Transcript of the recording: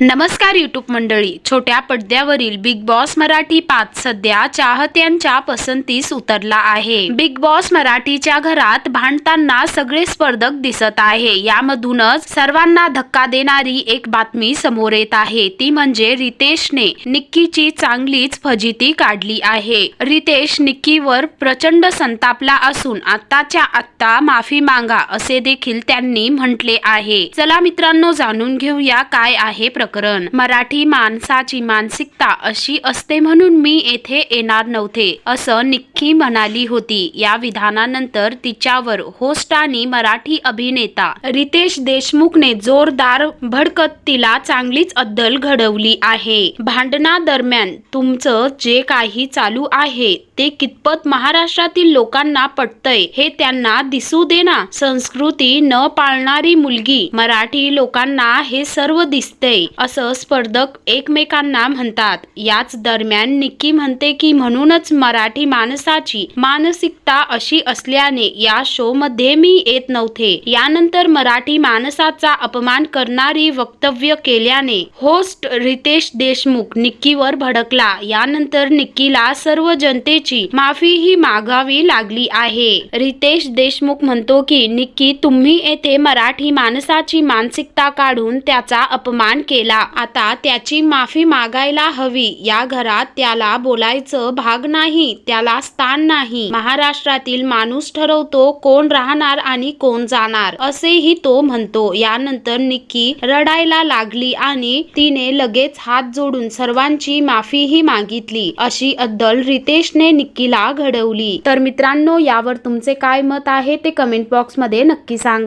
नमस्कार यूट्यूब मंडळी. छोट्या पडद्यावरील बिग बॉस मराठी पाच सध्या चाहत्यांच्या पसंतीस उतरला आहे. बिग बॉस मराठीच्या घरात भांडताना सगळे स्पर्धक दिसत आहे. यामधूनच सर्वांना धक्का देणारी एक बातमी समोर येत आहे. ती म्हणजे रितेशने निक्कीची चांगलीच फजिती काढली आहे. रितेश निक्कीवर प्रचंड संतापला असून आत्ताच्या आत्ता माफी मागा असे देखील त्यांनी म्हटले आहे. चला मित्रांनो जाणून घेऊया काय आहे प्रकरण. मराठी माणसाची मानसिकता अशी असते म्हणून मी येथे येणार नव्हते असं निक्की म्हणाली होती. या विधानानंतर तिच्यावर होस्ट आणि मराठी अभिनेता रितेश देशमुखने जोरदार भडकत तिला चांगलीच अद्दल घडवली आहे. भांडणादरम्यान तुमचं जे काही चालू आहे ते कितपत महाराष्ट्रातील लोकांना पटतय हे त्यांना दिसू दे ना संस्कृती न पाळणारी मुलगी मराठी लोकांना हे सर्व दिसतंय असं स्पर्धक एकमेकांना म्हणतात. याच दरम्यान निक्की म्हणते की म्हणूनच मराठी माणसाची मानसिकता अशी असल्याने या शो मध्ये मी येत नव्हते. यानंतर मराठी माणसाचा अपमान करणारी वक्तव्य केल्याने होस्ट रितेश देशमुख निक्कीवर भडकला. यानंतर निक्कीला सर्व जनते माफी माफीही मागावी लागली आहे. रितेश देशमुख म्हणतो की निक्की तुम्ही येथे मराठी माणसाची मानसिकता काढून त्याचा अपमान केला. आता त्याची माफी मागायला हवी. या घरात त्याला बोलायचं भाग नाही. त्याला स्थान नाही. महाराष्ट्रातील माणूस ठरवतो कोण राहणार आणि कोण जाणार. असेही तो म्हणतो. यानंतर निक्की रडायला लागली आणि तिने लगेच हात जोडून सर्वांची माफीही मागितली. अशी अद्दल रितेशने निक्कीला घडवली. तर मित्रांनो यावर तुमचे काय मत आहे ते कमेंट बॉक्समध्ये नक्की सांगा.